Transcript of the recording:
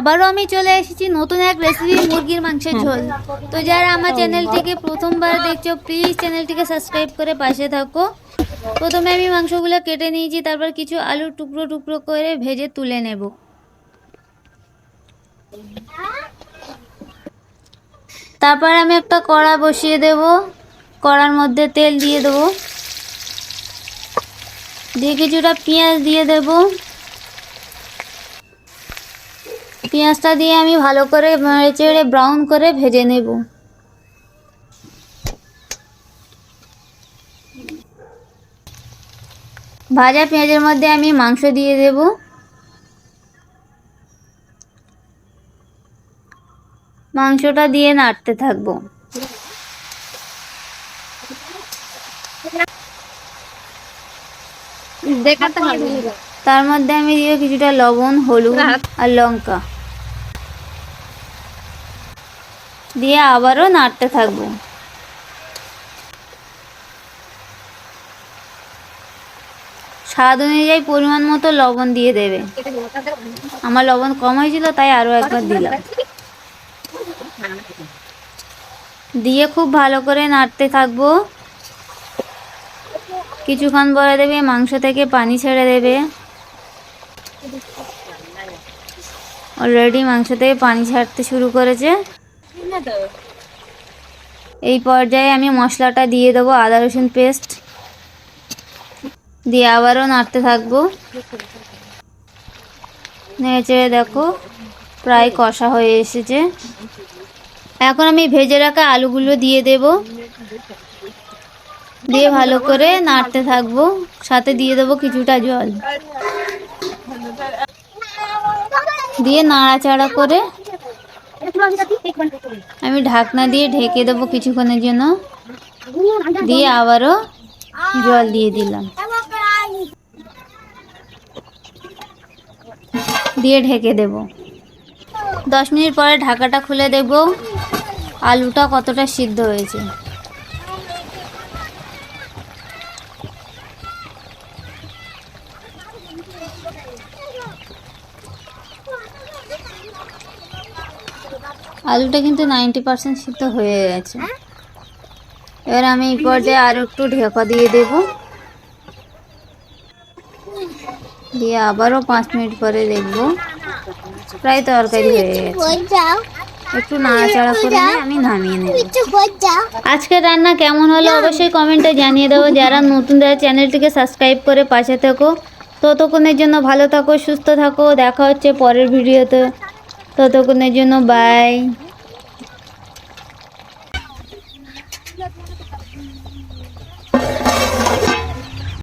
আবারও আমি চলে এসেছি নতুন এক রেসিপি মুরগির মাংসের ঝোল। তো যারা আমার চ্যানেলটিকে প্রথমবার দেখছ প্লিজ চ্যানেলটিকে সাবস্ক্রাইব করে পাশে থাকো। প্রথমে আমি মাংসগুলো কেটে নিয়েছি, তারপর কিছু আলু টুকরো টুকরো করে ভেজে তুলে নেব। তারপর আমি একটা কড়া বসিয়ে দেব। কড়ার মধ্যে তেল দিয়ে দেবো। দিয়ে কিছুটা পেঁয়াজ দিয়ে দেবো। পেঁয়াজটা দিয়ে আমি ভালো করে চেড়ে ব্রাউন করে ভেজে নেব। ভাজা পেঁয়াজের মধ্যে আমি মাংস দিয়ে দেব। মাংসটা দিয়ে নাড়তে থাকব। তার মধ্যে আমি দিয়ে কিছুটা লবণ হলুদ আর লঙ্কা। দিয়ে আবারও নাড়তে থাকব। স্বাদ অনুযায়ী পরিমাণ মতো লবণ দিয়ে দেবে। আমার লবণ কম হয়েছিল, তাই আরও একবার দিলাম। দিয়ে খুব ভালো করে নাড়তে থাকব। কিছুক্ষণ পরে দেবে, মাংস থেকে পানি ছেড়ে দেবে। অলরেডি মাংস থেকে পানি ছাড়তে শুরু করেছে। এই পর্যায়ে আমি মশলাটা দিয়ে দেবো আদা, রসুন পেস্ট। দিয়ে আবারও নাড়তে থাকব। নেড়ে দেখো, প্রায় কষা হয়ে এসেছে। এখন আমি ভেজে রাখা আলুগুলো দিয়ে দেব। দিয়ে ভালো করে নাড়তে থাকব। সাথে দিয়ে দেবো কিছুটা জল। দিয়ে নাড়াচাড়া করে আমি ঢাকনা দিয়ে ঢেকে দেবো কিছুক্ষণের জন্য। দিয়ে আবারও জল দিয়ে দিলাম। দিয়ে ঢেকে দেব। দশ মিনিট পরে ঢাকাটা খুলে দেব আলুটা কতটা সিদ্ধ হয়েছে। আলুটা কিন্তু নাইনটি পার্সেন্ট সিদ্ধ হয়ে গেছে। এবার আমি এই পর্যায়ে আর একটু ঢেকা দিয়ে দেব। দিয়ে আবারও পাঁচ মিনিট পরে দেখব। প্রায় তরকারি হয়ে গেছে। একটু নাড়াচাড়া করে আমি নামিয়ে নেব। আজকের রান্না কেমন হলো অবশ্যই কমেন্টে জানিয়ে দেবো। যারা নতুন, যারা চ্যানেলটিকে সাবস্ক্রাইব করে পাশে থেকো। ততক্ষণের জন্য ভালো থাকো, সুস্থ থাকো। দেখা হচ্ছে পরের ভিডিওতে ততক্ষণের জন্য বাই